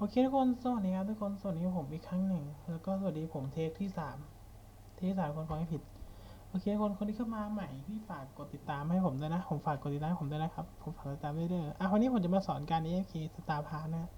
โอเคทุกคนสวัสดีครับทุกคนสวัสดีผมอีกครั้งหนึ่ง แล้วก็สวัสดีผมเทคที่สามเทคที่สามคนฟังไม่ผิดโอเคคนคนที่เข้ามาใหม่พี่ฝากกดติดตามให้ผมด้วยนะ ผมฝากกดติดตามให้ผมด้วยนะครับ ผมฝากติดตามด้วยเด้ออะวันนี้ผมจะมาสอนการ AFK สตาร์พาร์นะ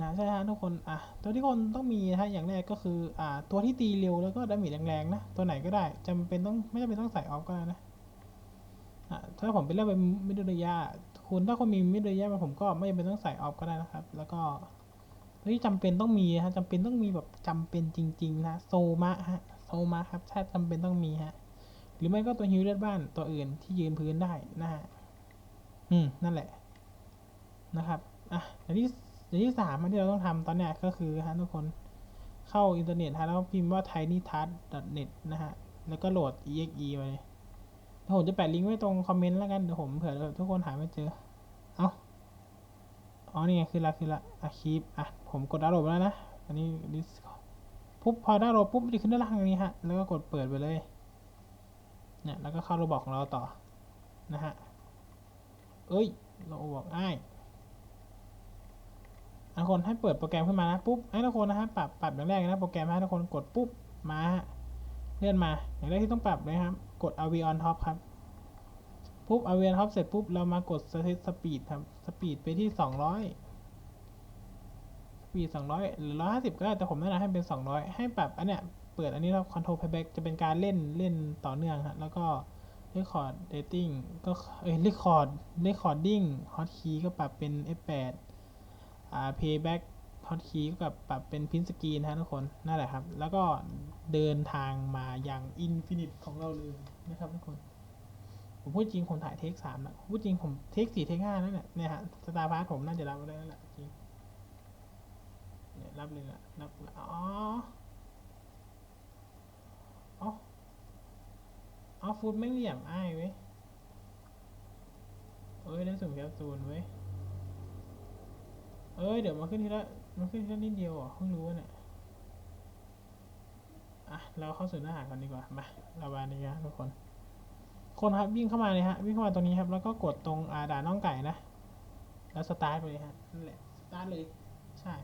นะใช่ฮะทุกคนอะตัวที่คนต้องมีนะฮะอย่างแรกก็คืออ่าตัวที่ตีเร็วแล้วก็ดาเมจแรงๆนะ ตัวไหนก็ได้จำเป็นต้องไม่จำเป็นต้องใส่ออฟก็ได้นะอะถ้าผมเป็นเรื่องเป็นมิดเดิลยาคุณถ้าคุณมีมิดเดิลยาผมก็ไม่จำเป็นต้องใส่ออฟก็ได้นะครับ แล้วก็ ตัวที่จำเป็นต้องมีฮะจำเป็นต้องมีแบบจำเป็นจริง ๆ นะโซมะฮะโซมะครับถ้าจำเป็นต้องมีฮะหรือไม่ก็ตัวฮิวเลือดบ้านตัวอื่นที่ยืนพื้นได้นะฮะอืมนั่นแหละนะครับอะอย่างที่อย่างที่สามที่เราต้องทำตอนเนี้ยก็คือฮะทุกคนเข้าอินเทอร์เน็ตฮะแล้วพิมพ์ว่า tinytat.net นะฮะแล้วก็โหลด exe ไว้เลยเดี๋ยวผมจะแปะลิงก์ไว้ตรงคอมเมนต์แล้วกันเดี๋ยวผมเผื่อทุกคนหาไม่เจอ อ๋อ นี่ไงคือละคือละอะคลิปอะ ผมกดดาวน์โหลดไปแล้วนะ อันนี้ดิสปุ๊บพอดาวน์โหลดปุ๊บมันจะขึ้นด้านล่างตรงนี้ฮะ แล้วก็กดเปิดไปเลย เนี่ย แล้วก็เข้าระบบของเราต่อ นะฮะ เอ้ยเรบอกอ้ายทุกคนให้เปิดโปรแกรมขึ้นมานะปุ๊บให้ทุกคนนะฮะปรับปรับอย่างแรกนะโปรแกรมให้ทุกคนกดปุ๊บมาฮะเลื่อนมาอย่างแรกที่ต้องปรับเลยครับ กด AV on top ครับ ปุ๊บ AV on top เสร็จปุ๊บ เรามากด set speed ครับ speed ไปที่200 speed 200หรือ150ก็ได้ แต่ผมแนะนำให้เป็น200ให้ปรับอันเนี้ยเปิดอันนี้แล้ว control playback จะเป็นการเล่นเล่นต่อเนื่องฮะแล้วก็ record dating ก็เอ้ย record recording hotkey ก็ปรับเป็น F8 อ่า playback hotkey ก็ปรับเป็น print screen ฮะทุกคนนั่นแหละครับ แล้วก็เดินทางมาอย่าง infinite ของเราเลยนะครับทุกคน ผมพูดจริงผมถ่ายเทคสามนะพูดจริงผมเทคสี่เทคห้านั่นแหละเนี่ยฮะสตาร์พาร์ทผมน่าจะรับได้แล้วแหละจริงเนี่ยรับเลยละรับละอ๋ออ๋ออ๋อฟูดไม่งเหลี่ยมอ้ายเว้ยเอ้ยได้สุ่มแคปซูลเว้ยเอ้ยเดี๋ยวมาขึ้นทีละมาขึ้นทีละนิดเดียวเหรอเพิ่งรู้เนี่ยอะเราเข้าสู่เนื้อหากันดีกว่ามาเราบานนี้นะทุกคน คนครับวิ่งเข้ามาเลยฮะวิ่งเข้ามาตรงนี้ครับ แล้วก็กดตรงอาด่าน้องไก่นะ แล้วสตาร์ทไปเลยฮะนั่นแหละสตาร์ทเลยใช่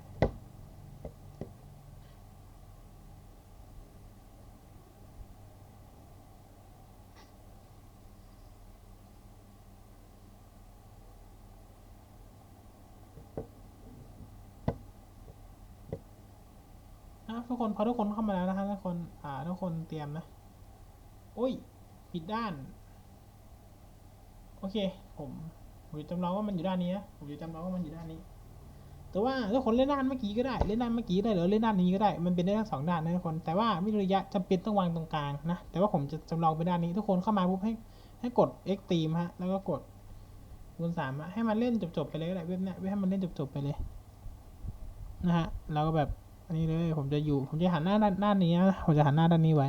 นะทุกคนพอทุกคนเข้ามาแล้วนะครับทุกคนอ่าทุกคนเตรียมนะ โอ้ย ผิดด้าน โอเค ผมผมจะจำลองว่ามันอยู่ด้านนี้นะผมจะจำลองว่ามันอยู่ด้านนี้ แต่ว่าทุกคนเล่นด้านเมื่อกี้ก็ได้ เล่นด้านเมื่อกี้ได้หรือเล่นด้านนี้ก็ได้ มันเป็นได้ทั้งสองด้านนะทุกคน แต่ว่าวิระยะจำเป็นต้องวางตรงกลางนะ แต่ว่าผมจะจำลองไปด้านนี้ ทุกคนเข้ามาปุ๊บให้ให้กด X ตีมฮะ แล้วก็กดคูณสามอะให้มันเล่นจบๆไปเลยก็ได้เว็บเนี้ยให้มันเล่นจบๆไปเลยนะฮะ เราก็แบบอันนี้เลย ผมจะอยู่ ผมจะหันหน้าด้านด้านนี้นะผมจะหันหน้าด้านนี้ไว้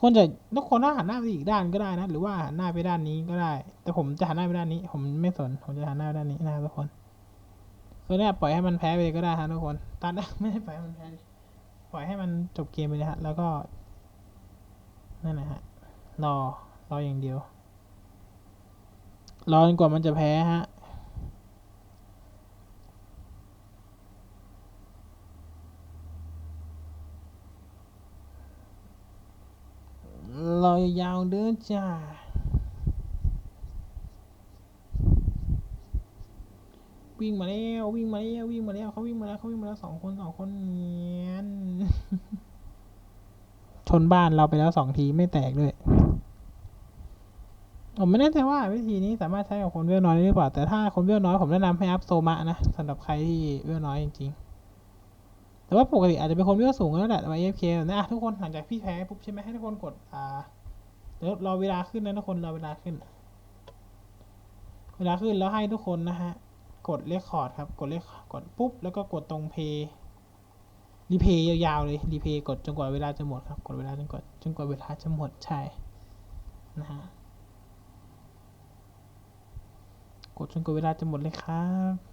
คนจะทุกคนถ้าหันหน้าไปอีกด้านก็ได้นะ หรือว่าหันหน้าไปด้านนี้ก็ได้ แต่ผมจะหันหน้าไปด้านนี้ ผมไม่สน ผมจะหันหน้าไปด้านนี้นะครับทุกคนคือเนี่ยปล่อยให้มันแพ้ไปเลยก็ได้ฮะทุกคนตัดไม่ได้ปล่อยให้มันแพ้ปล่อยให้มันจบเกมไปเลยฮะ แล้วก็นั่นแหละฮะรอรออย่างเดียวรอจนกว่ามันจะแพ้ฮะ รอยาวเด้อจ้าวิ่งมาแล้ววิ่งมาแล้ววิ่งมาแล้วเขาวิ่งมาแล้วเขาวิ่งมาแล้วสองคนสองคนเนียนชนบ้านเราไปแล้วสองทีไม่แตกด้วยผมไม่แน่ใจว่าวิธีนี้สามารถใช้กับคนเวลน้อยได้หรือเปล่า แต่ถ้าคนเวลน้อยผมแนะนำให้อัพโซมะนะสำหรับใครที่เวลน้อยจริงๆ แต่ว่าปกติอาจจะเป็นคนเวลสูงก็แล้วแหละแต่ว่า AFK แบบนี้อะทุกคนหลังจากพี่แพ้ปุ๊บใช่ไหมให้ทุกคนกดอ่า เดี๋ยวรอเวลาขึ้นนะทุกคนรอเวลาขึ้น เวลาขึ้นแล้วให้ทุกคนนะฮะ กดเลคคอร์ดครับ กดเลคกดปุ๊บ แล้วก็กดตรงเพย์รีเพย์ยาวๆเลยรีเพย์กดจนกว่าเวลาจะหมดครับ กดเวลาจนกว่าจนกว่าเวลาจะหมดใช่นะฮะกดจนกว่าเวลาจะหมดเลยครับ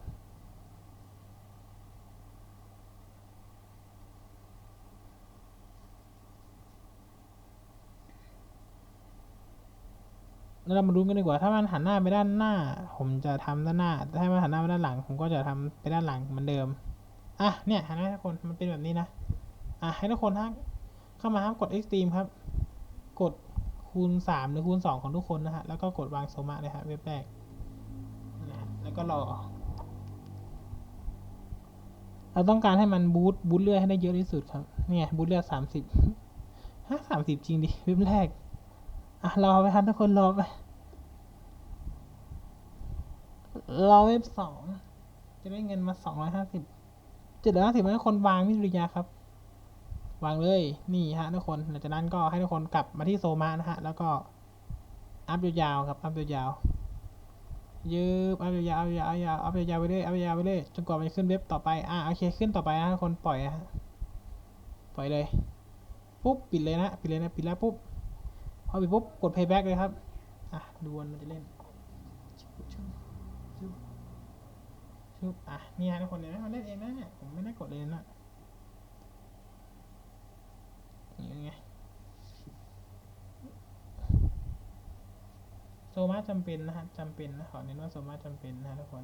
เรามาดูกันดีกว่า ถ้ามันหันหน้าไปด้านหน้า ผมจะทำด้านหน้า ถ้ามันหันหน้าไปด้านหลัง ผมก็จะทำไปด้านหลังเหมือนเดิม อะ เนี่ยหันหน้าทุกคน มันเป็นแบบนี้นะ อะ ให้ทุกคนฮะเข้ามาครับกด extreme ครับ กดคูณสามหรือคูณสองของทุกคนนะฮะ แล้วก็กดวางโซมาเลยฮะเว็บแรกนะแล้วก็รอ เราต้องการให้มันบูตบูตเลือดให้ได้เยอะที่สุดครับ เนี่ยบูตเลือดสามสิบฮะสามสิบจริงดิ เว็บแรก อะรอไปครับทุกคนรอไปรอเว็บสองจะได้เงินมาสองร้อยห้าสิบเจ็ดร้อยห้าสิบให้ทุกคนวางมิตริยาครับ วางเลยนี่ฮะทุกคนหลังจากนั้นก็ให้ทุกคนกลับมาที่โซมานะฮะ แล้วก็อัพยาวๆครับอัพยาวๆยืบอัพยาวๆอัพยาวๆอัพยาวๆไปเรื่อยอัพยาวๆไปเรื่อยจนกว่ามันจะขึ้นเว็บต่อไปอะโอเคขึ้นต่อไปนะทุกคนปล่อยฮะปล่อยเลยปุ๊บปิดเลยนะปิดเลยนะปิดแล้วปุ๊บ พอปิดปุ๊บกด playback เลยครับ อะดูวนมันจะเล่นชุบชุบอะนี่ฮะทุกคนเห็นไหมมันเล่นเองนะเนี่ยผมไม่ได้กดเลยนะนี่ไงโซมาจำเป็นนะฮะจำเป็นนะขอเน้นว่าโซมาจำเป็นนะฮะทุกคน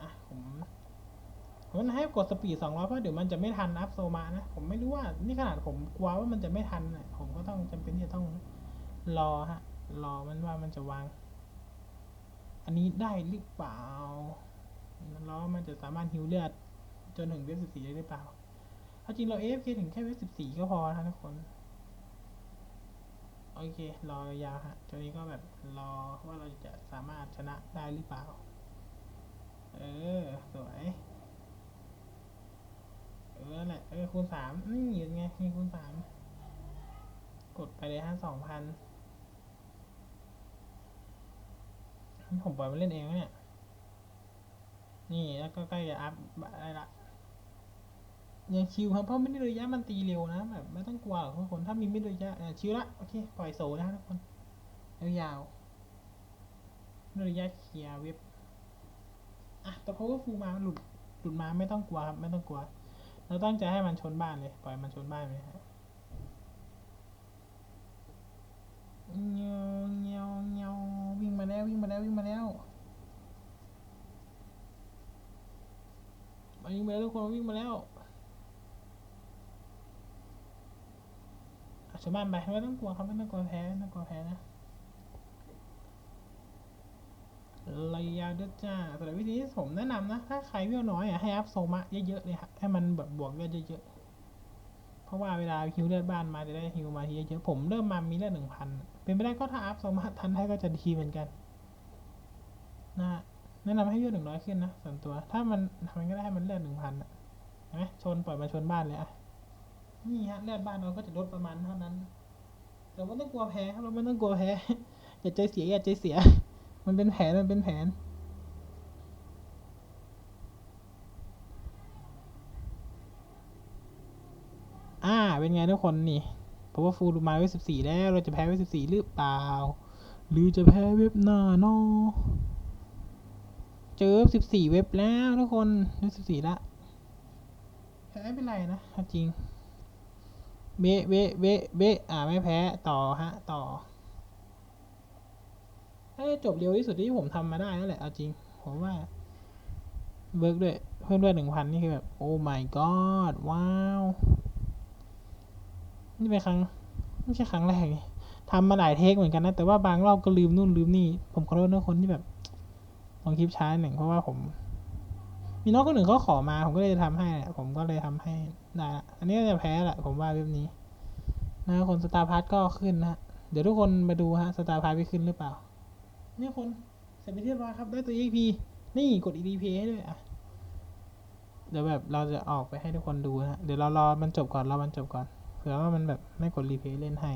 อะผม ผมให้กดสปีดสองร้อยเพราะเดี๋ยวมันจะไม่ทันอัพโซมานะ ผมไม่รู้ว่านี่ขนาดผมกลัวว่ามันจะไม่ทันนะผมก็ต้องจำเป็นที่จะต้องรอฮะ รอมันว่ามันจะวาง อันนี้ได้หรือเปล่ารอมันจะสามารถฮิวเลือดจนถึงเวฟสิบสี่ได้หรือเปล่าเอาจริงเรา AFK ถึงแค่เวฟสิบสี่ก็พอนะทุกคน โอเค รอยาวฮะตัวนี้ก็แบบรอว่าเราจะสามารถชนะได้หรือเปล่า เออสวย เออนั่นแหละ เออ คูณสามนี่ยังไงนี่คูณสามกดไปเลยฮะสองพันผมปล่อยมันเล่นเองเนี่ย นี่แล้วก็ใกล้จะอัพอะไรละยังชิวครับเพราะไม่ได้ระยะมันตีเร็วนะแบบไม่ต้องกลัวหรอกทุกคนถ้ามีไม่ระยะอะชิวละโอเคปล่อยโซนะทุกคนยาวๆไม่ระยะเคลียร์เว็บอะแต่เพราะว่าฟูมาหลุดหลุดมาไม่ต้องกลัวครับไม่ต้องกลัว เราตั้งใจให้มันชนบ้านเลย ปล่อยมันชนบ้านไปเลยฮะเงี้ยวเงี้ยวเงี้ยววิ่งมาแล้ววิ่งมาแล้ววิ่งมาแล้วมาวิ่งมาแล้วทุกคนวิ่งมาแล้วอะชาวบ้านไปไม่ต้องกลัวครับไม่ต้องกลัวแพ้ไม่ต้องกลัวแพ้นะ ระยะด้วยจ้าแต่วิธีที่ผมแนะนำนะ ถ้าใครเวลน้อยอะให้อัพโซมะเยอะๆเลยครับให้มันแบบบวกเลือดเยอะๆเพราะว่าเวลาฮิวเลือดบ้านมาจะได้ฮิวมาทีเยอะๆผมเริ่มมามีเลือดหนึ่งพันเป็นไปได้ก็ถ้าอัพโซมะทันให้ก็จะดีเหมือนกันนะฮะแนะนำให้เลือดหนึ่งร้อยขึ้นนะส่วนตัว ถ้ามันทำมันก็ได้ให้มันเลือดหนึ่งพันอะไหมชนปล่อยมาชนบ้านเลยอะนี่ฮะเลือดบ้านเราก็จะลดประมาณเท่านั้นเราไม่ต้องกลัวแพ้ครับเราไม่ต้องกลัวแพ้อย่าใจเสียอย่าใจเสีย มันเป็นแผน มันเป็นแผน อ่า เป็นไงทุกคนนี่เพราะว่าฟูลมาเว็บสิบสี่แล้ว เราจะแพ้เว็บสิบสี่หรือเปล่า หรือจะแพ้เว็บหน้าเนอเจอสิบสี่เว็บแล้วทุกคน เว็บสิบสี่ละแพ้ไม่เป็นไรนะ จริง เบะเบะเบะเบะอ่าไม่แพ้ ต่อฮะ ต่อ ถ้าจบเร็วที่สุดที่ผมทำมาได้แล้วแหละเอาจริง ผมว่าเบิร์กด้วยเพิ่มด้วยหนึ่งพันนี่คือแบบ โอ้ my god ว้าว นี่เป็นครั้งไม่ใช่ครั้งแรกนี่ทำมาหลายเทคเหมือนกันนะ แต่ว่าบางรอบก็ลืมนู่นลืมนี่ ผมขอโทษนะคนที่แบบลองคลิปช้าหนึ่งเพราะว่าผม มีน้องคนหนึ่งเขาขอมา ผมก็เลยจะทำให้แหละผมก็เลยทำให้ได้ละอันนี้ก็จะแพ้แหละผมว่าเว็บนี้ นะคนสตาร์พาร์ทก็ขึ้นนะเดี๋ยวทุกคนมาดูฮะสตาร์พาร์ทไปขึ้นหรือเปล่า นี่คนเสร็จไปเรียบร้อยครับ ได้ตัว EXP นี่กด EDP ให้ด้วยอะเดี๋ยวแบบเราจะออกไปให้ทุกคนดูนะเดี๋ยวเรารอมันจบก่อนรอมันจบก่อนเผื่อว่ามันแบบไม่กดรีเพย์เล่นให้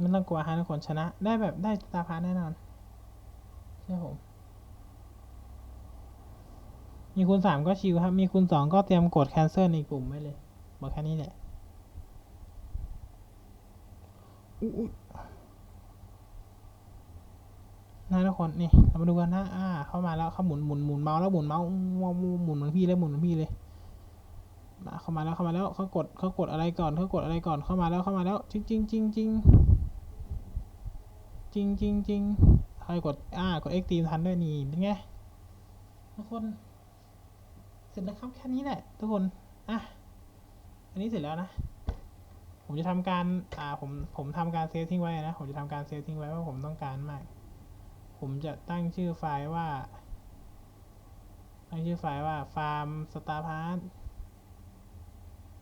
ไม่ต้องกลัวฮะทุกคนชนะ ได้แบบได้ตาพาร์ทแน่นอนใช่อผมมีคูณสามก็ชิวครับ มีคูณสองก็เตรียมกด cancel ในปุ่มไว้เลย บอกแค่นี้แหละ อุ๊ย นะทุกคนนี่เรามาดูกันนะอ่า เข้ามาแล้วเขาหมุนหมุนหมุนเมาส์แล้วหมุนเมาส์หมุนเหมือนพี่เลยหมุนเหมือนพี่เลยมาเข้ามาแล้วเข้ามาแล้วเขากดเขากดอะไรก่อนเขากดอะไรก่อนเข้ามาแล้วเข้ามาแล้วจริงจริงจริงจริงจริงจริงจริงใครกดอ่ากด X ตีมทันด้วยนี่เป็นไงทุกคน เสร็จแล้วครับแค่นี้แหละ ทุกคนอะอันนี้เสร็จแล้วนะ ผมจะทำการอ่าผมผมทำการเซฟทิ้งไว้นะ ผมจะทำการเซฟทิ้งไว้ว่าผมต้องการมาก ผมจะตั้งชื่อไฟล์ว่า ตั้งชื่อไฟล์ว่า farm star part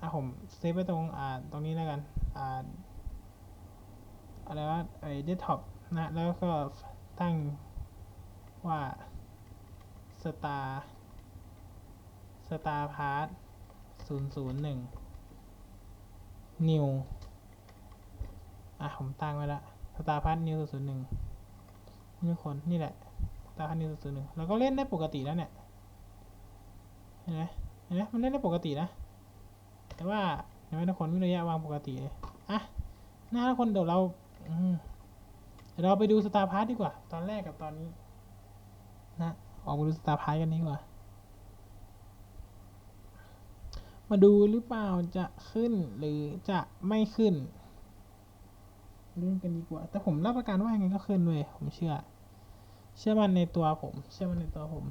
อะผมเซฟไว้ตรงอ่าตรงนี้แล้วกันอ่าอะไรว่าไอ้ desktop นะแล้วก็ตั้งว่า star star part ศูนย์ศูนย์หนึ่ง new อะ ผมตั้งไว้ละ star part new ศูนย์หนึ่งนี่คน นี่แหละ star part new ศูนย์หนึ่งแล้วก็เล่นได้ปกติแล้วเนี่ย เห็นไหมเห็นไหมมันเล่นได้ปกตินะ แต่ว่าเห็นไหมทุกคนวิระยะวางปกติเลยอะหน้าทุกคนเดี๋ยวเราอืมเดี๋ยวเราไปดูสตาร์พาร์ทดีกว่า ตอนแรกกับตอนนี้ นะ ออกมาดูสตาร์พาร์ทกันดีกว่า มาดูหรือเปล่าจะขึ้นหรือจะไม่ขึ้นเล่นกันดีกว่า แต่ผมรับประกันว่ายังไงก็ขึ้นเว้ยผมเชื่อ เชื่อมันในตัวผม เชื่อมันในตัวผม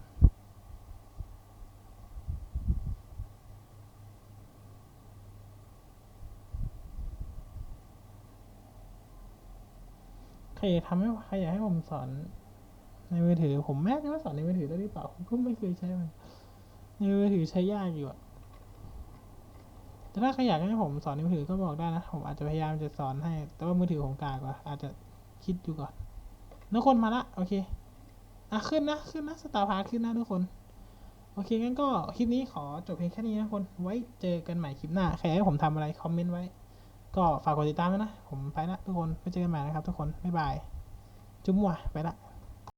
ใครอยากทำให้ใครอยากให้ผมสอนในมือถือ ผมแม่จะว่าสอนในมือถือได้หรือเปล่าผมก็ไม่เคยใช้มันในมือถือใช้ยากอยู่อะ แต่ถ้าใครอยากให้ผมสอนในมือถือก็บอกได้นะ ผมอาจจะพยายามจะสอนให้ แต่ว่ามือถือผมกากว่า อาจจะคิดอยู่ก่อนนักคนมาละโอเค อะขึ้นนะ ขึ้นนะสตาร์พาร์ขึ้นนะทุกคน โอเคงั้นก็คลิปนี้ขอจบเพียงแค่นี้นะทุกคน ไว้เจอกันใหม่คลิปหน้า ใครให้ผมทำอะไรคอมเมนต์ไว้ ก็ฝากกดติดตามด้วยนะ ผมไปละทุกคนไว้เจอกันใหม่นะครับทุกคน บ๊ายบาย จุ๊บว่ะไปละ